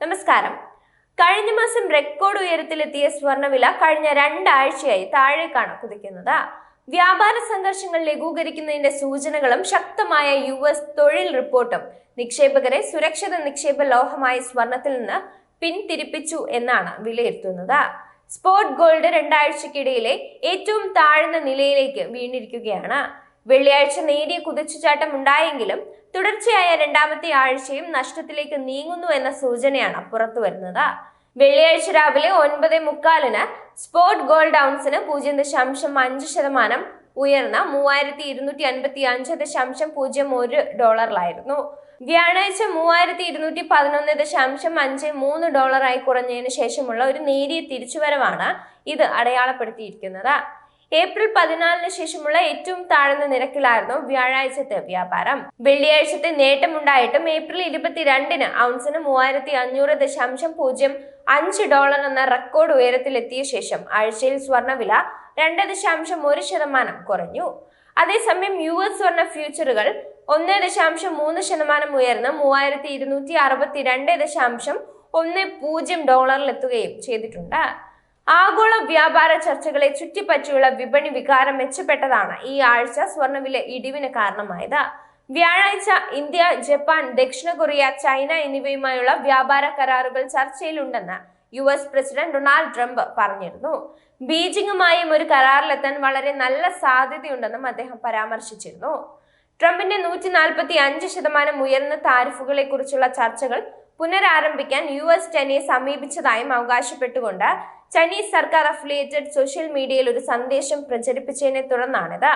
നമസ്കാരം. കഴിഞ്ഞ മാസം റെക്കോർഡ് ഉയരത്തിലെത്തിയ സ്വർണവില കഴിഞ്ഞ രണ്ടാഴ്ചയായി താഴേക്കാണ് കുതിക്കുന്നത് വ്യാപാര സംഘർഷങ്ങൾ ലഘൂകരിക്കുന്നതിന്റെ സൂചനകളും ശക്തമായ യു എസ് തൊഴിൽ റിപ്പോർട്ടും നിക്ഷേപകരെ സുരക്ഷിത നിക്ഷേപ ലോഹമായ സ്വർണത്തിൽ നിന്ന് പിന്തിരിപ്പിച്ചു എന്നാണ് വിലയിരുത്തുന്നത്. സ്പോട്ട് ഗോൾഡ് രണ്ടാഴ്ചക്കിടയിലെ ഏറ്റവും താഴ്ന്ന നിലയിലേക്ക് വീണിരിക്കുകയാണ്. വെള്ളിയാഴ്ച നേരിയ കുതിച്ചുചാട്ടം ഉണ്ടായെങ്കിലും തുടർച്ചയായ രണ്ടാമത്തെ ആഴ്ചയും നഷ്ടത്തിലേക്ക് നീങ്ങുന്നു എന്ന സൂചനയാണ് പുറത്തു വരുന്നത്. വെള്ളിയാഴ്ച രാവിലെ ഒൻപത് മുക്കാലിന് സ്പോട്ട് ഗോൾഡ് ഔൺസിന് പൂജ്യം ദശാംശം അഞ്ച് ശതമാനം ഉയർന്ന മൂവായിരത്തി ഇരുന്നൂറ്റി അൻപത്തി അഞ്ച് ദശാംശം പൂജ്യം ഒരു ഡോളറിലായിരുന്നു. വ്യാഴാഴ്ച മൂവായിരത്തി ഇരുന്നൂറ്റി പതിനൊന്ന് ദശാംശം അഞ്ച് മൂന്ന് ഡോളറായി കുറഞ്ഞതിന് ശേഷമുള്ള ഒരു നേരിയ തിരിച്ചുവരവാണ് ഇത് അടയാളപ്പെടുത്തിയിരിക്കുന്നത്. ഏപ്രിൽ പതിനാലിന് ശേഷമുള്ള ഏറ്റവും താഴ്ന്ന നിരക്കിലായിരുന്നു വ്യാഴാഴ്ചത്തെ വ്യാപാരം. വെള്ളിയാഴ്ചത്തെ നേട്ടമുണ്ടായിട്ടും ഏപ്രിൽ ഇരുപത്തിരണ്ടിന് ഔൺസിന് മൂവായിരത്തി അഞ്ഞൂറ് ദശാംശം പൂജ്യം അഞ്ച് ഡോളർ എന്ന റെക്കോർഡ് ഉയരത്തിലെത്തിയ ശേഷം ആഴ്ചയിൽ സ്വർണവില രണ്ട് ദശാംശം ഒരു ശതമാനം കുറഞ്ഞു. അതേസമയം യു എസ് സ്വർണ ഫ്യൂച്ചറുകൾ ഒന്ന് ദശാംശം മൂന്ന് ശതമാനം ഉയർന്ന് മൂവായിരത്തി ഇരുന്നൂറ്റി അറുപത്തിരണ്ട് ദശാംശം ഒന്ന് പൂജ്യം ഡോളറിലെത്തുകയും ചെയ്തിട്ടുണ്ട്. ആഗോള വ്യാപാര ചർച്ചകളെ ചുറ്റിപ്പറ്റിയുള്ള വിപണി വികാരം മെച്ചപ്പെട്ടതാണ് ഈ ആഴ്ച സ്വർണവില ഇടിവിന് കാരണമായത്. വ്യാഴാഴ്ച ഇന്ത്യ ജപ്പാൻ ദക്ഷിണ കൊറിയ ചൈന എന്നിവയുമായുള്ള വ്യാപാര കരാറുകൾ ചർച്ചയിലുണ്ടെന്ന് U S president Donald Trump പറഞ്ഞിരുന്നു. ബീജിംഗുമായും ഒരു കരാറിലെത്താൻ വളരെ നല്ല സാധ്യതയുണ്ടെന്നും അദ്ദേഹം പരാമർശിച്ചിരുന്നു. ട്രംപിന്റെ നൂറ്റി നാൽപ്പത്തി അഞ്ച് ശതമാനം ഉയർന്ന താരിഫുകളെ കുറിച്ചുള്ള ചർച്ചകൾ പുനരാരംഭിക്കാൻ യു എസ് ചൈനയെ സമീപിച്ചതായും അവകാശപ്പെട്ടുകൊണ്ട് ചൈനീസ് സർക്കാർ അഫിലിയേറ്റഡ് സോഷ്യൽ മീഡിയയിൽ ഒരു സന്ദേശം പ്രചരിപ്പിച്ചതിനെ തുടർന്നാണിത്.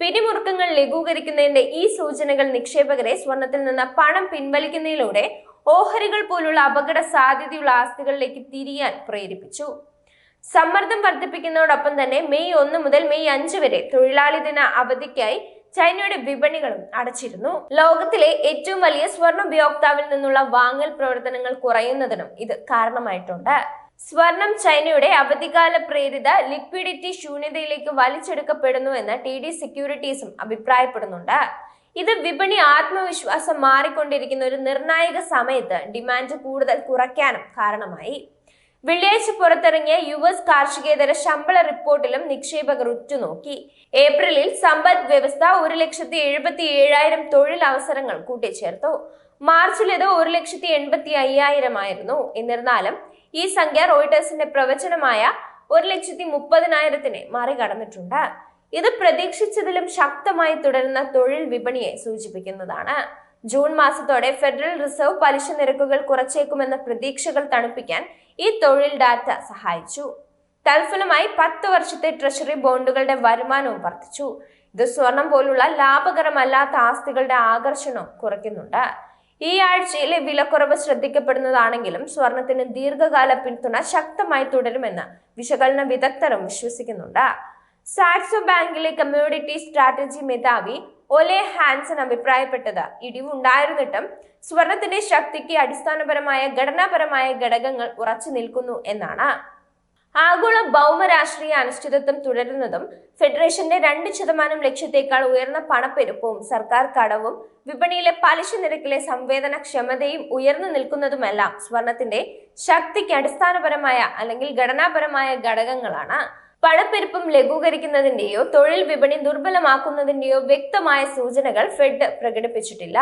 പിരിമുറുക്കങ്ങൾ ലഘൂകരിക്കുന്നതിന്റെ ഈ സൂചനകൾ നിക്ഷേപകരെ സ്വർണത്തിൽ നിന്ന് പണം പിൻവലിക്കുന്നതിലൂടെ ഓഹരികൾ പോലുള്ള അപകട സാധ്യതയുള്ള ആസ്തികളിലേക്ക് തിരിയാൻ പ്രേരിപ്പിച്ചു. സമ്മർദ്ദം വർദ്ധിപ്പിക്കുന്നതോടൊപ്പം തന്നെ മെയ് ഒന്ന് മുതൽ മെയ് അഞ്ച് വരെ തൊഴിലാളി ദിന അവധിക്കായി ചൈനയുടെ വിപണികളും അടച്ചിരുന്നു. ലോകത്തിലെ ഏറ്റവും വലിയ സ്വർണ ഉപയോക്താവിൽ നിന്നുള്ള വാങ്ങൽ പ്രവർത്തനങ്ങൾ കുറയുന്നതിനും ഇത് കാരണമായിട്ടുണ്ട്. സ്വർണം ചൈനയുടെ അവധികാല പ്രേരിത ലിക്വിഡിറ്റി ശൂന്യതയിലേക്ക് വലിച്ചെടുക്കപ്പെടുന്നു എന്ന് ടി ഡി സെക്യൂരിറ്റീസും അഭിപ്രായപ്പെടുന്നുണ്ട്. ഇത് വിപണി ആത്മവിശ്വാസം മാറിക്കൊണ്ടിരിക്കുന്ന ഒരു നിർണായക സമയത്ത് ഡിമാൻഡ് കൂടുതൽ കുറയ്ക്കാനും കാരണമായി. വെള്ളിയാഴ്ച പുറത്തിറങ്ങിയ യു എസ് കാർഷികേതര ശമ്പള റിപ്പോർട്ടിലും നിക്ഷേപകർ ഉറ്റുനോക്കി. ഏപ്രിലിൽ സമ്പദ് വ്യവസ്ഥ ഒരു ലക്ഷത്തി എഴുപത്തി ഏഴായിരം തൊഴിൽ അവസരങ്ങൾ കൂട്ടിച്ചേർത്തു. മാർച്ചിൽ ഇത് ഒരു ലക്ഷത്തി എൺപത്തി അയ്യായിരം ആയിരുന്നു. എന്നിരുന്നാലും ഈ സംഖ്യ റോയിട്ടേഴ്സിന്റെ പ്രവചനമായ ഒരു ലക്ഷത്തി മുപ്പതിനായിരത്തിനെ മറികടന്നിട്ടുണ്ട്. ഇത് പ്രതീക്ഷിച്ചതിലും ശക്തമായി തുടരുന്ന തൊഴിൽ വിപണിയെ സൂചിപ്പിക്കുന്നതാണ്. ജൂൺ മാസത്തോടെ ഫെഡറൽ റിസർവ് പലിശ നിരക്കുകൾ കുറച്ചേക്കുമെന്ന പ്രതീക്ഷകൾ തണുപ്പിക്കാൻ ഈ തൊഴിൽ ഡാറ്റ സഹായിച്ചു. തൽഫലമായി പത്ത് വർഷത്തെ ട്രഷറി ബോണ്ടുകളുടെ വരുമാനവും വർദ്ധിച്ചു. ഇത് സ്വർണം പോലുള്ള ലാഭകരമല്ലാത്ത ആസ്തികളുടെ ആകർഷണവും കുറയ്ക്കുന്നുണ്ട്. ഈ ആഴ്ചയിലെ വിലക്കുറവ് ശ്രദ്ധിക്കപ്പെടുന്നതാണെങ്കിലും സ്വർണത്തിന് ദീർഘകാല പിന്തുണ ശക്തമായി തുടരുമെന്ന് വിശകലന വിദഗ്ധരും വിശ്വസിക്കുന്നുണ്ട്. സാക്സോ ബാങ്കിലെ കമ്മ്യൂണിറ്റി സ്ട്രാറ്റജി മേധാവി ഒലെ ഹാൻസൺ അഭിപ്രായപ്പെട്ടത്. ഇടിവുണ്ടായിരുന്നിട്ടും സ്വർണത്തിന്റെ ശക്തിക്ക് അടിസ്ഥാനപരമായ ഘടനാപരമായ ഘടകങ്ങൾ ഉറച്ചു നിൽക്കുന്നു എന്നാണ്. ആഗോള ഭൗമ രാഷ്ട്രീയ അനിശ്ചിതത്വം തുടരുന്നതും ഫെഡറേഷന്റെ രണ്ട് ശതമാനം ലക്ഷ്യത്തേക്കാൾ ഉയർന്ന പണപ്പെരുപ്പവും സർക്കാർ കടവും വിപണിയിലെ പലിശ നിരക്കിലെ സംവേദനക്ഷമതയും ഉയർന്നു നിൽക്കുന്നതുമെല്ലാം സ്വർണത്തിന്റെ ശക്തിക്ക് അടിസ്ഥാനപരമായ അല്ലെങ്കിൽ ഘടനാപരമായ ഘടകങ്ങളാണ്. പണപ്പെരുപ്പം ലഘൂകരിക്കുന്നതിന്റെയോ തൊഴിൽ വിപണി ദുർബലമാക്കുന്നതിന്റെയോ വ്യക്തമായ സൂചനകൾ ഫെഡ് പ്രകടിപ്പിച്ചിട്ടില്ല.